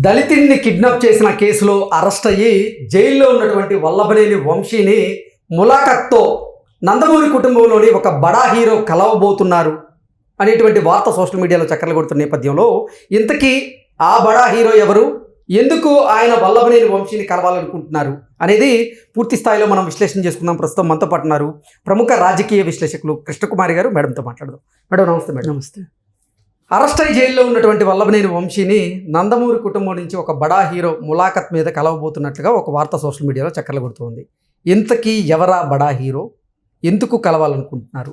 దళితుడిని kidnap చేసిన కేసులో arrest అయ్యి జైల్లో ఉన్నటువంటి వల్లభనేని వంశీని ములాఖత్తో నందమూరి కుటుంబంలోని ఒక బడా హీరో కలవబోతున్నారు అనేటువంటి వార్త సోషల్ మీడియాలో చక్కర్లు కొడుతున్న నేపథ్యంలో ఇంతకీ ఆ బడా హీరో ఎవరు? ఎందుకు ఆయన వల్లభనేని వంశీని కలవాలనుకుంటున్నారు? అనేది పూర్తి స్థాయిలో మనం విశ్లేషణ చేసుకుందాం. ప్రస్తుతం మనతో పాటున్నారు ప్రముఖ రాజకీయ విశ్లేషకులు కృష్ణకుమారి గారు. మేడంతో మాట్లాడదాం. మేడం నమస్తే మేడం. నమస్తే. అరెస్ట్ అయి జైల్లో ఉన్నటువంటి వల్లభనేని వంశీని నందమూరి కుటుంబం నుంచి ఒక బడా హీరో ములాఖత్ మీద కలవబోతున్నట్లుగా ఒక వార్త సోషల్ మీడియాలో చక్కర్లు కొడుతుంది ఇంతకీ ఎవరా బడా హీరో? ఎందుకు కలవాలనుకుంటున్నారు?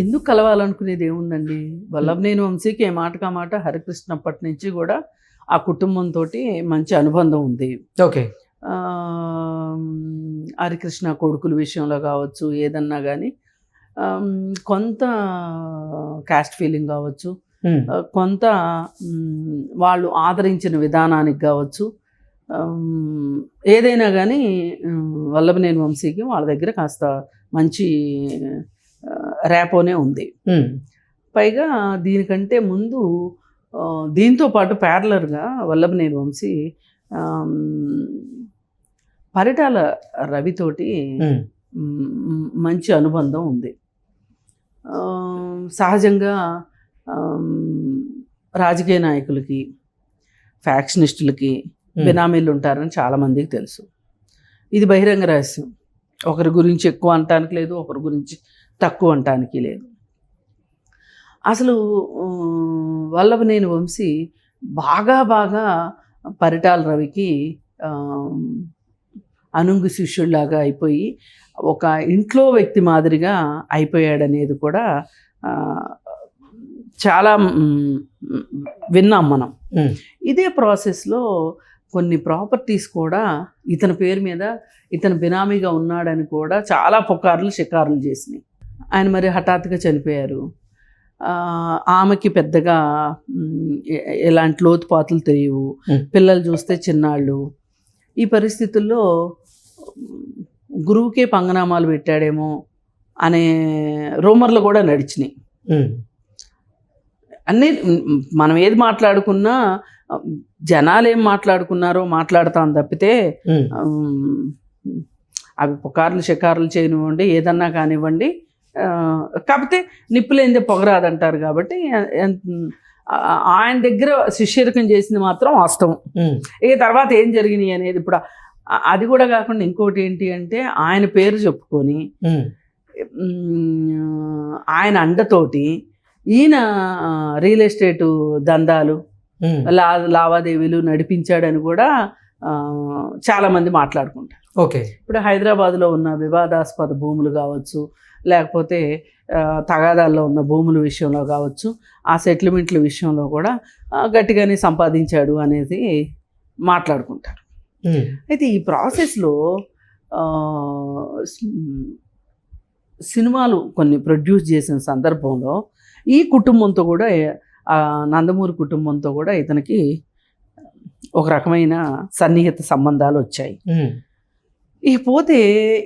ఎందుకు కలవాలనుకునేది ఏముందండి? వల్లభనేని వంశీకి ఏ మాటకా మాట హరికృష్ణ అప్పటి నుంచి కూడా ఆ కుటుంబంతో మంచి అనుబంధం ఉంది. ఓకే. హరికృష్ణ కొడుకుల విషయంలో కావచ్చు ఏదన్నా కానీ కొంత క్యాస్ట్ ఫీలింగ్ కావచ్చు కొంత వాళ్ళు ఆదరించిన విధానానికి కావచ్చు ఏదైనా కానీ వల్లభనేని వంశీకి వాళ్ళ దగ్గర కాస్త మంచి ర్యాపోనే ఉంది. పైగా దీనికంటే ముందు దీంతో పాటు ప్యారలర్గా వల్లభనేని వంశీ పరిటాల రవితోటి మంచి అనుబంధం ఉంది. సహజంగా రాజకీయ నాయకులకి ఫ్యాక్షనిస్టులకి బినామీలు ఉంటారని చాలామందికి తెలుసు. ఇది బహిరంగ రహస్యం. ఒకరి గురించి ఎక్కువ అనటానికి లేదు ఒకరి గురించి తక్కువ అనటానికి లేదు. అసలు వల్లభనేని వంశీ బాగా బాగా పరిటాల రవికి అనుంగు శిష్యుడిలాగా అయిపోయి ఒక ఇంట్లో వ్యక్తి మాదిరిగా అయిపోయాడనేది కూడా చాలా విన్నాం మనం. ఇదే ప్రాసెస్లో కొన్ని ప్రాపర్టీస్ కూడా ఇతని పేరు మీద ఇతను బినామీగా ఉన్నాడని కూడా చాలా పుకార్లు షికారులు చేసినాయి. ఆయన మరి హఠాత్తుగా చనిపోయారు. ఆమెకి పెద్దగా ఎలాంటి లోతుపాతులు తెలియవు. పిల్లలు చూస్తే చిన్నాళ్ళు. ఈ పరిస్థితుల్లో గురువుకే పంగనామాలు పెట్టాడేమో అనే రూమర్లు కూడా నడిచినాయి. అన్నీ మనం ఏది మాట్లాడుకున్నా జనాలు ఏం మాట్లాడుకున్నారో మాట్లాడతాం తప్పితే అవి పుకార్లు షికారులు చేయనివ్వండి ఏదన్నా కానివ్వండి కాకపోతే నిప్పులేందే పొగరాదంటారు కాబట్టి ఆయన దగ్గర శిష్యరకం చేసింది మాత్రం వాస్తవం. ఇక తర్వాత ఏం జరిగినాయి అనేది ఇప్పుడు అది కూడా కాకుండా ఇంకోటి ఏంటి అంటే ఆయన పేరు చెప్పుకొని ఆయన అండతోటి ఈయన రియల్ ఎస్టేట్ దందాలు లా లావాదేవీలు నడిపించాడని కూడా ఆ, చాలామంది మాట్లాడుకుంటారు. ఓకే. ఇప్పుడు హైదరాబాద్లో ఉన్న వివాదాస్పద భూములు కావచ్చు లేకపోతే తగాదాల్లో ఉన్న భూముల విషయంలో కావచ్చు ఆ సెటిల్మెంట్ల విషయంలో కూడా గట్టిగానే సంపాదించాడు అనేది మాట్లాడుకుంటారు. అయితే ఈ ప్రాసెస్లో సినిమాలు కొన్ని ప్రొడ్యూస్ చేసిన సందర్భంలో ఈ కుటుంబంతో కూడా నందమూరి కుటుంబంతో కూడా ఇతనికి ఒక రకమైన సన్నిహిత సంబంధాలు వచ్చాయి. ఇకపోతే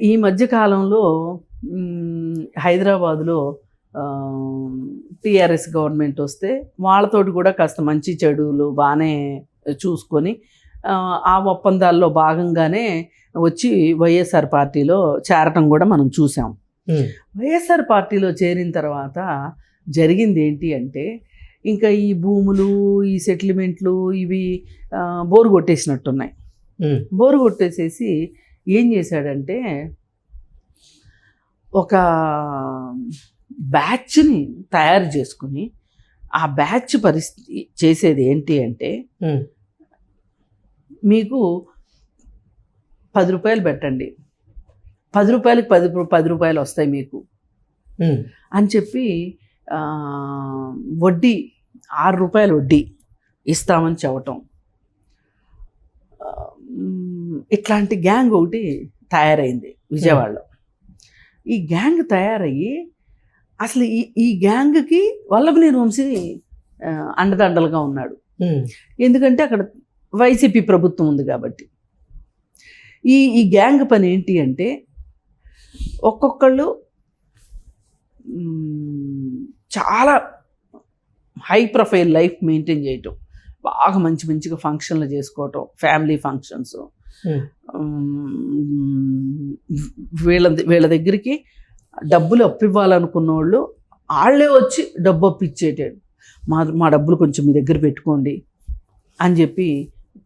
ఈ మధ్య కాలంలో మ్, హైదరాబాదులో టిఆర్ఎస్ గవర్నమెంట్ వస్తే వాళ్ళతోటి కూడా కాస్త మంచి చెడులు బాగానే చూసుకొని ఆ, ఆ ఒప్పందాల్లో భాగంగానే వచ్చి వైఎస్ఆర్ పార్టీలో చేరటం కూడా మనం చూసాం. వైఎస్ఆర్ పార్టీలో చేరిన తర్వాత జరిగింది ఏంటి అంటే ఇంకా ఈ భూములు ఈ సెటిల్మెంట్లు ఇవి బోరు కొట్టేసినట్టున్నాయి. బోరు కొట్టేసేసి ఏం చేశాడంటే ఒక బ్యాచ్ని తయారు చేసుకుని ఆ బ్యాచ్ పరిస్థితి చేసేది ఏంటి అంటే మీకు పది రూపాయలు పెట్టండి. పది రూపాయలకి పది పది రూపాయలు వస్తాయి మీకు. అని చెప్పి వడ్డీ ఆరు రూపాయలు వడ్డీ ఇస్తామని చెప్పటం. ఇట్లాంటి గ్యాంగ్ ఒకటి తయారైంది విజయవాడలో. ఈ గ్యాంగ్ తయారయ్యి అసలు ఈ ఈ గ్యాంగ్కి వల్లభనేని వంశీ అండదండలుగా ఉన్నాడు. ఎందుకంటే అక్కడ వైసీపీ ప్రభుత్వం ఉంది కాబట్టి. ఈ ఈ గ్యాంగ్ పని ఏంటి అంటే ఒక్కొక్కళ్ళు చాలా హై ప్రొఫైల్ లైఫ్ మెయింటైన్ చేయటం. బాగా మంచి మంచిగా ఫంక్షన్లు చేసుకోవటం. Family functions. వీళ్ళ వీళ్ళ దగ్గరికి డబ్బులు అప్పివ్వాలనుకున్న వాళ్ళు వాళ్ళే వచ్చి డబ్బు అప్పిచ్చేటాడు మా మా డబ్బులు కొంచెం మీ దగ్గర పెట్టుకోండి అని చెప్పి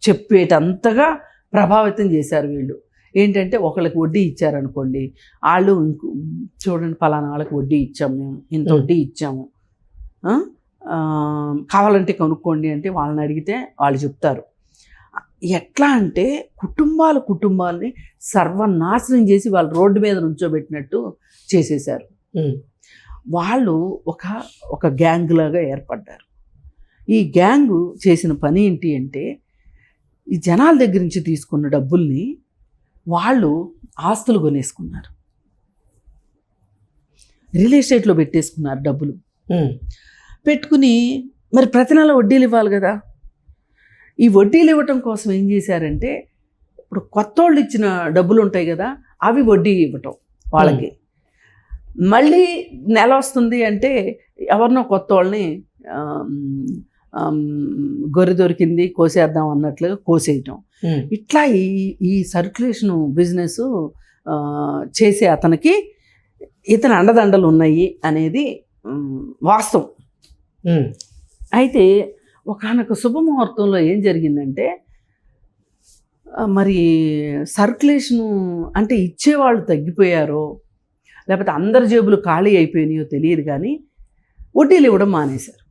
చెప్పేటంతగా ప్రభావితం చేశారు వీళ్ళు. ఏంటంటే ఒకళ్ళకి వడ్డీ ఇచ్చారనుకోండి వాళ్ళు ఇంకో చూడండి పలానా వాళ్ళకి వడ్డీ ఇచ్చాము మేము ఇంత. వడ్డీ ఇచ్చాము. కావాలంటే కొనుక్కోండి అంటే వాళ్ళని అడిగితే వాళ్ళు చెప్తారు. ఎట్లా అంటే కుటుంబాలు కుటుంబాలని సర్వనాశనం చేసి వాళ్ళు రోడ్డు మీద నుంచోబెట్టినట్టు చేసేశారు. వాళ్ళు ఒక ఒక గ్యాంగ్ లాగా ఏర్పడ్డారు. ఈ గ్యాంగ్ చేసిన పని ఏంటి అంటే ఈ జనాల దగ్గర నుంచి తీసుకున్న డబ్బుల్ని వాళ్ళు ఆస్తులు కొనేసుకున్నారు. రియల్ ఎస్టేట్లో పెట్టేసుకున్నారు డబ్బులు. పెట్టుకుని మరి ప్రతి నెల వడ్డీలు ఇవ్వాలి కదా. ఈ వడ్డీలు ఇవ్వటం కోసం ఏం చేశారంటే ఇప్పుడు కొత్త వాళ్ళు ఇచ్చిన డబ్బులు ఉంటాయి కదా అవి వడ్డీ ఇవ్వటం వాళ్ళకి. మళ్ళీ నెల వస్తుంది అంటే ఎవరినో కొత్త వాళ్ళని గొర్రె దొరికింది కోసేద్దాం అన్నట్లుగా కోసేయటం. ఇట్లా ఈ ఈ సర్క్యులేషన్ బిజినెస్ చేసే అతనికి ఇతని అండదండలు ఉన్నాయి అనేది వాస్తవం. అయితే ఒకనొక శుభముహూర్తంలో ఏం జరిగిందంటే మరి సర్క్యులేషను అంటే ఇచ్చేవాళ్ళు తగ్గిపోయారో లేకపోతే అందరి జేబులు ఖాళీ అయిపోయినాయో తెలియదు కానీ వడ్డీలు ఇవ్వడం మానేశారు.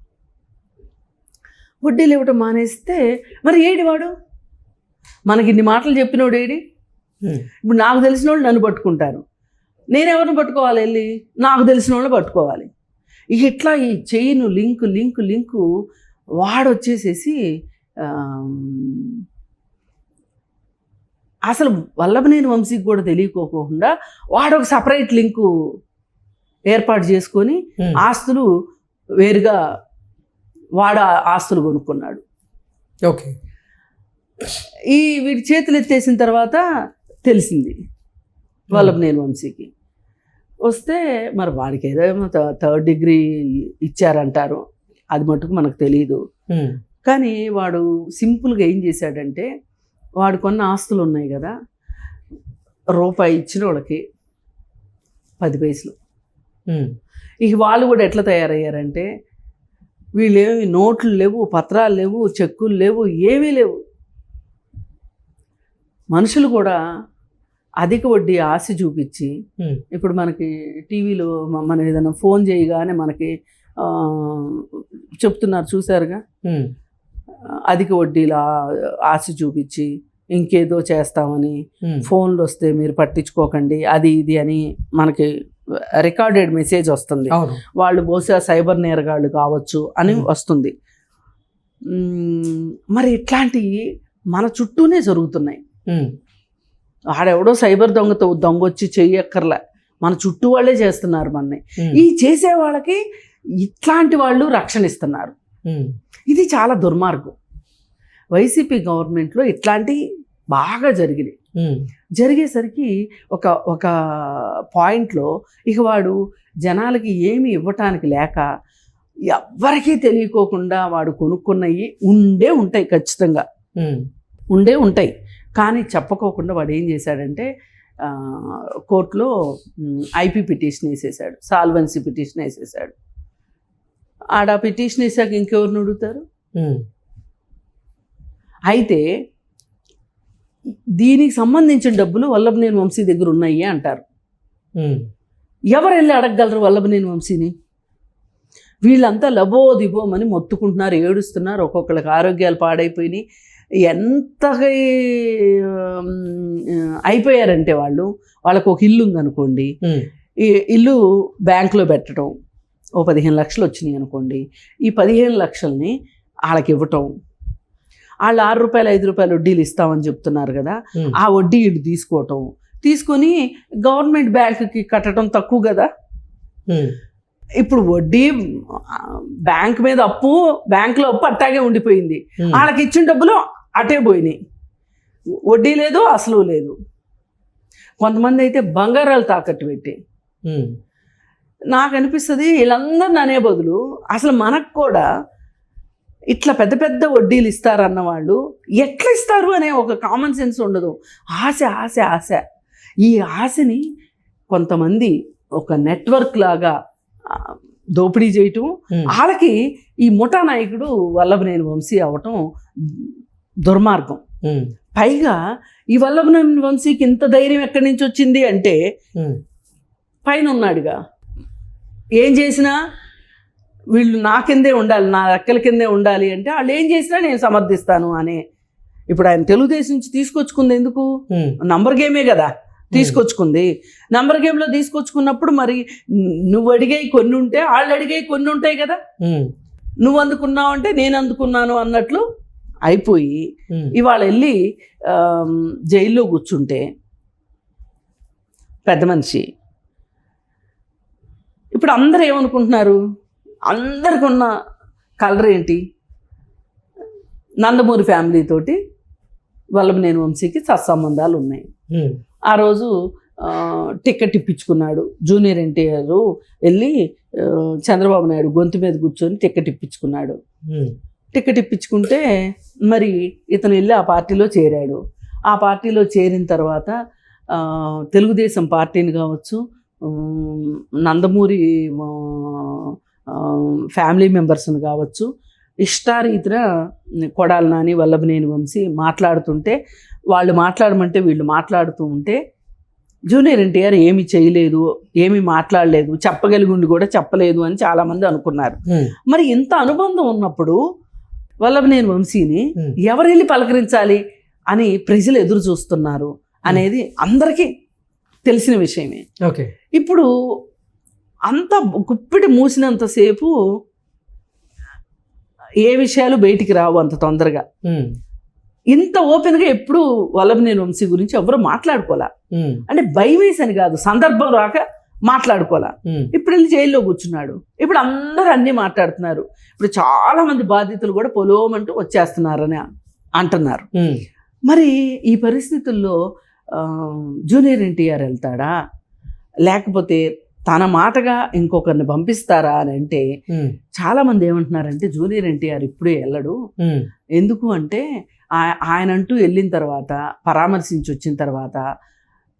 వడ్డీలు ఇవ్వడం మానేస్తే మరి ఏడి వాడు మనకి ఇన్ని మాటలు చెప్పినోడు ఏడి. ఇప్పుడు నాకు తెలిసిన వాళ్ళు నన్ను పట్టుకుంటారు. నేను ఎవరిని పట్టుకోవాలి వెళ్ళి? నాకు తెలిసిన వాళ్ళు పట్టుకోవాలి. ఇక ఇట్లా ఈ చైన్ లింక్ లింక్ లింకు వాడు వచ్చేసేసి ఆమ్, అసలు వల్లభనేని వంశీకి కూడా తెలియకోకుండా వాడు ఒక సపరేట్ లింకు ఏర్పాటు చేసుకొని. ఆస్తులు వేరుగా వాడు ఆస్తులు కొనుక్కున్నాడు. ఓకే. ఈ వీడి చేతులు ఎత్తేసిన తర్వాత తెలిసింది వల్లభనేని వంశీకి వస్తే మరి వాడికి ఏదో థర్డ్ డిగ్రీ ఇచ్చారంటారు. అది మటుకు మనకు తెలియదు ఉమ్. కానీ వాడు సింపుల్గా ఏం చేశాడంటే వాడు కొన్న ఆస్తులు ఉన్నాయి కదా రూపాయి ఇచ్చిన వాళ్ళకి పది పైసలు. ఉమ్. ఇక వాళ్ళు కూడా ఎట్లా తయారయ్యారంటే వీళ్ళేమి నోట్లు లేవు పత్రాలు లేవు చెక్కులు లేవు ఏమీ లేవు. మనుషులు కూడా అధిక వడ్డీ ఆశ చూపించి. ఇప్పుడు మనకి టీవీలో మనం ఏదైనా ఫోన్ చేయగానే మనకి చెప్తున్నారు చూసారుగా. అధిక వడ్డీల ఆశ చూపించి ఇంకేదో చేస్తామని. ఫోన్లు వస్తే మీరు పట్టించుకోకండి అది ఇది అని మనకి రికార్డెడ్ మెసేజ్ వస్తుంది వాళ్ళు బహుశా సైబర్ నేరగాళ్ళు కావచ్చు అని. వస్తుంది మరి ఇట్లాంటివి మన చుట్టూనే జరుగుతున్నాయి. ఆడెవడో సైబర్ దొంగతో దొంగ వచ్చి చెయ్యక్కర్లే మన చుట్టూ వాళ్ళే చేస్తున్నారు మనని. ఈ చేసే వాళ్ళకి ఇట్లాంటి వాళ్ళు రక్షణ ఇస్తున్నారు. ఇది చాలా దుర్మార్గం వైసీపీ గవర్నమెంట్లో ఇట్లాంటి బాగా జరిగినాయి. జరిగేసరికి ఒక ఒక పాయింట్లో ఇక వాడు జనాలకి ఏమి ఇవ్వటానికి లేక ఎవ్వరికీ తెలియకోకుండా వాడు కొనుక్కున్నవి ఉండే ఉంటాయి ఖచ్చితంగా. ఉండే ఉంటాయి కానీ చెప్పకోకుండా వాడు ఏం చేశాడంటే కోర్టులో ఐపీ పిటిషన్ వేసేసాడు సాల్వెన్సీ పిటిషన్ వేసేసాడు ఆడ పిటిషన్ వేసాక ఇంకెవరిని అడుగుతారు. అయితే దీనికి సంబంధించిన డబ్బులు వల్లభనేని వంశీ దగ్గర ఉన్నాయి అంటారు. ఎవరు వెళ్ళి అడగగలరు వల్లభనేని వంశీని? వీళ్ళంతా లబో దిబోమని మొత్తుకుంటున్నారు ఏడుస్తున్నారు ఒక్కొక్కరికి ఆరోగ్యాలు పాడైపోయినాయి. ఎంతగా ఉమ్, అయిపోయారంటే వాళ్ళు వాళ్ళకు ఒక ఇల్లు ఉందనుకోండి ఇల్లు బ్యాంకులో పెట్టడం ఓ పదిహేను లక్షలు వచ్చినాయి అనుకోండి ఈ పదిహేను లక్షల్ని వాళ్ళకి ఇవ్వటం వాళ్ళు ఆరు రూపాయలు ఐదు రూపాయలు వడ్డీలు ఇస్తామని చెప్తున్నారు కదా. ఆ వడ్డీ వీళ్ళు తీసుకోవటం తీసుకొని గవర్నమెంట్ బ్యాంకుకి కట్టడం తక్కువ కదా. ఇప్పుడు వడ్డీ బ్యాంక్ మీద అప్పు బ్యాంకులో అప్పు అట్టాగే ఉండిపోయింది. వాళ్ళకి ఇచ్చిన డబ్బులు అటే పోయినాయి. వడ్డీ లేదు అసలు లేదు. కొంతమంది అయితే బంగారాలు తాకట్టు పెట్టి. నాకు అనిపిస్తుంది వీళ్ళందరిని అనే బదులు అసలు మనకు కూడా ఇట్లా పెద్ద పెద్ద వడ్డీలు ఇస్తారన్న వాళ్ళు ఎట్లా ఇస్తారు అనే ఒక కామన్ సెన్స్ ఉండదు. ఆశ ఆశ ఆశ. ఈ ఆశని కొంతమంది ఒక నెట్వర్క్ లాగా దోపిడీ చేయటం వాళ్ళకి ఈ ముఠా నాయకుడు వల్లభనేని వంశీ అవటం దుర్మార్గం. పైగా ఈ వల్లభనేని వంశీకి ఇంత ధైర్యం ఎక్కడి నుంచి వచ్చింది అంటే పైన ఉన్నాడుగా ఏం చేసినా వీళ్ళు నా కిందే ఉండాలి నా రెక్కల కిందే ఉండాలి అంటే వాళ్ళు ఏం చేసినా నేను సమర్థిస్తాను అనే ఇప్పుడు ఆయన తెలుగుదేశం నుంచి తీసుకొచ్చుకుంది ఎందుకు? నంబర్ గేమే కదా తీసుకొచ్చుకుంది. నంబర్ గేమ్లో తీసుకొచ్చుకున్నప్పుడు మరి నువ్వు అడిగేవి కొన్ని ఉంటే వాళ్ళు అడిగేవి కొన్ని ఉంటాయి కదా. నువ్వు అందుకున్నావు అంటే నేను అందుకున్నాను అన్నట్లు అయిపోయి ఇవాళ వెళ్ళి జైల్లో కూర్చుంటే పెద్ద మనిషి. ఇప్పుడు అందరూ ఏమనుకుంటున్నారు? అందరికి ఉన్న కలర్ ఏంటి? నందమూరి ఫ్యామిలీ తోటి వల్లభనేని వంశీకి సత్సంబంధాలు ఉన్నాయి. ఆ రోజు టికెట్ ఇప్పించుకున్నాడు. జూనియర్ ఎన్టీఆర్ వెళ్ళి చంద్రబాబు నాయుడు గొంతు మీద కూర్చొని టికెట్ ఇప్పించుకున్నాడు. టికెట్ ఇప్పించుకుంటే మరి ఇతను వెళ్ళి ఆ పార్టీలో చేరాడు. ఆ పార్టీలో చేరిన తర్వాత తెలుగుదేశం పార్టీని కావచ్చు నందమూరి ఫ్యామిలీ మెంబర్స్ని కావచ్చు ఇష్టారీతిన కొడాలి నాని వల్లభనేని వంశీ మాట్లాడుతుంటే వాళ్ళు మాట్లాడమంటే వీళ్ళు మాట్లాడుతూ ఉంటే జూనియర్ ఎన్టీఆర్ ఏమి చేయలేదు ఏమి మాట్లాడలేదు చెప్పగలిగిండి కూడా చెప్పలేదు అని చాలామంది అనుకున్నారు. మరి ఇంత అనుబంధం ఉన్నప్పుడు వల్లభనేని వంశీని ఎవరు వెళ్ళి పలకరించాలి అని ప్రజలు ఎదురు చూస్తున్నారు అనేది అందరికీ తెలిసిన విషయమే. ఓకే. ఇప్పుడు అంత గుప్పిడి మూసినంతసేపు ఏ విషయాలు బయటికి రావు అంత తొందరగా. ఇంత ఓపెన్గా ఎప్పుడు వల్లభనేని వంశీ గురించి ఎవరు మాట్లాడుకోలే. అంటే భయం వేసని కాదు సందర్భం రాక మాట్లాడుకోలే ఉమ్, ఇప్పుడు వెళ్ళి జైల్లో కూర్చున్నాడు. ఇప్పుడు అందరూ అన్నీ మాట్లాడుతున్నారు. ఇప్పుడు చాలా మంది బాధితులు కూడా పొలోమంటూ వచ్చేస్తున్నారని అంటున్నారు. మరి ఈ పరిస్థితుల్లో జూనియర్ ఎన్టీఆర్ వెళ్తాడా? లేకపోతే తన మాటగా ఇంకొకరిని పంపిస్తారా అని అంటే ఉమ్, చాలామంది ఏమంటున్నారంటే జూనియర్ ఎన్టీఆర్ ఇప్పుడే వెళ్ళడు. ఎందుకు అంటే ఆయన అంటూ వెళ్ళిన తర్వాత పరామర్శించి వచ్చిన తర్వాత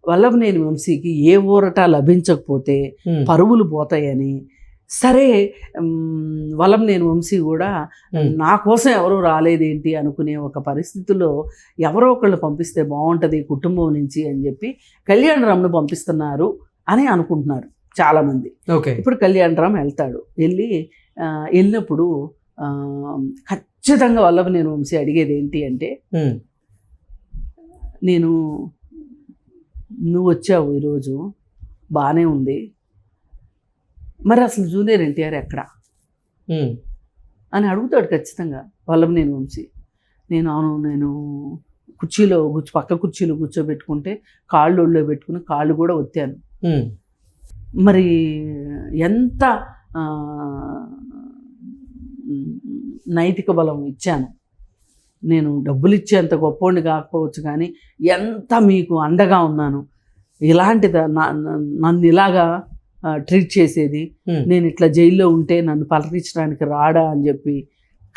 వల్లభనేని వంశీకి ఏ ఊరట లభించకపోతే పరువులు పోతాయని. సరే మ్, వల్లభనేని వంశీ కూడా నా కోసం ఎవరు రాలేదేంటి అనుకునే ఒక పరిస్థితిలో ఎవరో ఒకళ్ళు పంపిస్తే బాగుంటుంది కుటుంబం నుంచి అని చెప్పి కళ్యాణరామ్ను పంపిస్తున్నారు అని అనుకుంటున్నారు చాలామంది. ఓకే. ఇప్పుడు కళ్యాణరామ్ వెళ్తాడు. వెళ్ళి వెళ్ళినప్పుడు ఖచ్చితంగా వల్లభనేని వంశీ అడిగేది ఏంటి అంటే నేను నువ్వు వచ్చావు ఈరోజు. బాగానే ఉంది. మరి అసలు జూనియర్ ఎన్టీఆర్ ఎక్కడ? అని అడుగుతాడు ఖచ్చితంగా వల్లభనేని వంశీ. నేను అవును నేను కుర్చీలో కూర్చో పక్క కుర్చీలో కూర్చోబెట్టుకుంటే కాళ్ళు ఒళ్ళో పెట్టుకుని కాళ్ళు కూడా ఒత్తాను. ఉమ్, మరి ఎంత నైతిక బలం ఇచ్చాను. నేను డబ్బులు ఇచ్చేంత గొప్పోడిని కాకపోవచ్చు కానీ ఎంత మీకు అండగా ఉన్నాను. నా- నన్ను ఇలాగా ట్రీట్ చేసేది నేను ఇట్లా జైల్లో ఉంటే నన్ను పలకరించడానికి రాడా అని చెప్పి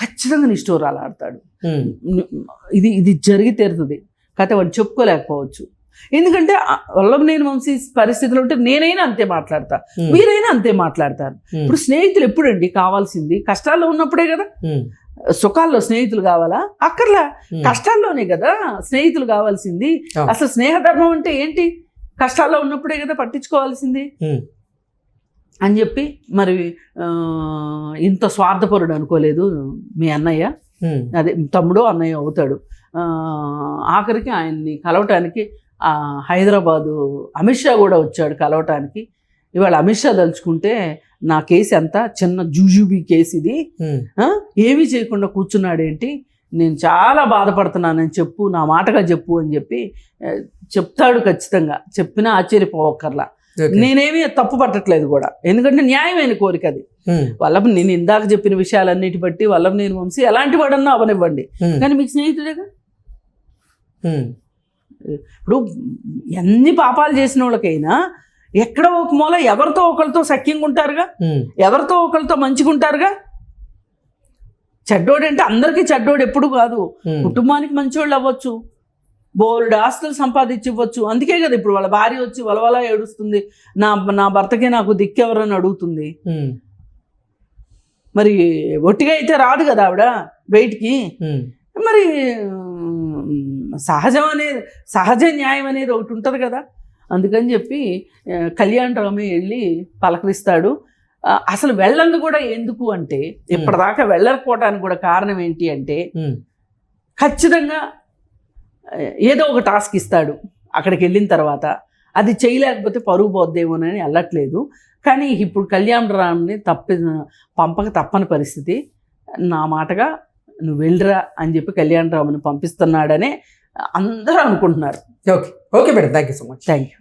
ఖచ్చితంగా నిష్ఠూరాలు ఆడతాడు. ఉమ్, ఇది ఇది జరిగి తీరుతుంది. కాకపోతే వాడు చెప్పుకోలేకపోవచ్చు. ఎందుకంటే వల్లభనేని వంశీ పరిస్థితిలో ఉంటే నేనైనా అంతే మాట్లాడతా. మీరైనా అంతే మాట్లాడతారు. ఇప్పుడు స్నేహితులు ఎప్పుడండి కావాల్సింది? కష్టాల్లో ఉన్నప్పుడే కదా. సుఖాల్లో స్నేహితులు కావాలా? అక్కర్లా. కష్టాల్లోనే కదా స్నేహితులు కావాల్సింది. అసలు స్నేహధర్మం అంటే ఏంటి? కష్టాల్లో ఉన్నప్పుడే కదా పట్టించుకోవాల్సింది. అని చెప్పి మరి ఇంత స్వార్థపరుడు అనుకోలేదు మీ అన్నయ్య. అదే తమ్ముడు అన్నయ్య అవుతాడు. ఆఖరికి ఆయన్ని కలవటానికి హైదరాబాదు అమిత్ షా కూడా వచ్చాడు కలవటానికి. ఇవాళ అమిత్ షా తలుచుకుంటే నా కేసు ఎంత? చిన్న జూజూబీ కేసు ఇది. ఏమీ చేయకుండా కూర్చున్నాడేంటి? నేను చాలా బాధపడుతున్నానని చెప్పు నా మాటగా చెప్పు అని చెప్పి చెప్తాడు ఖచ్చితంగా. చెప్పినా ఆశ్చర్యపోవక్కర్లా. నేనేమీ తప్పు పట్టట్లేదు కూడా. ఎందుకంటే న్యాయమైన కోరిక అది. ఉమ్, వల్లభ నేను ఇందాక చెప్పిన విషయాలన్నిటి బట్టి వల్లభ నేను వంశీ ఎలాంటి వాడన్నా అవనివ్వండి. కానీ మీకు స్నేహితుడేగా? ఇప్పుడు ఎన్ని పాపాలు చేసిన వాళ్ళకైనా ఎక్కడో ఒక మూల ఎవరితో ఒకరితో సఖ్యంగా ఉంటారుగా? ఎవరితో ఒకరితో మంచిగా ఉంటారుగా? చెడ్డోడు అంటే అందరికీ చెడ్డోడు ఎప్పుడు కాదు. కుటుంబానికి మంచోళ్ళు అవ్వచ్చు. బోల్డ్ ఆస్తులు సంపాదించి ఇవ్వచ్చు. అందుకే కదా ఇప్పుడు వాళ్ళ భార్య వచ్చి వలవల ఏడుస్తుంది. నా నా భర్తకే నాకు దిక్కెవరని అడుగుతుంది. మరి ఒట్టిగా అయితే రాదు కదా ఆవిడ బయటికి. ఉమ్, మరి సహజం అనేది సహజ న్యాయం అనేది ఒకటి ఉంటుంది కదా. అందుకని చెప్పి ఆ, కళ్యాణ్ రామే వెళ్ళి పలకరిస్తాడు. అసలు వెళ్ళంది కూడా ఎందుకు అంటే ఇప్పటిదాకా వెళ్ళకపోవడానికి కూడా కారణం ఏంటి అంటే ఖచ్చితంగా ఏదో ఒక టాస్క్ ఇస్తాడు అక్కడికి వెళ్ళిన తర్వాత. అది చేయలేకపోతే పరుగు పోద్దేమోనని వెళ్ళట్లేదు కానీ ఇప్పుడు కళ్యాణ్ రామ్ని తప్పి పంపక తప్పని పరిస్థితి. నా మాటగా నువ్వు వెళ్ళరా అని చెప్పి కళ్యాణ్ రామ్ని పంపిస్తున్నాడనే అందరూ అనుకుంటున్నారు. Okay. Okay madam. Thank you so much. Thank you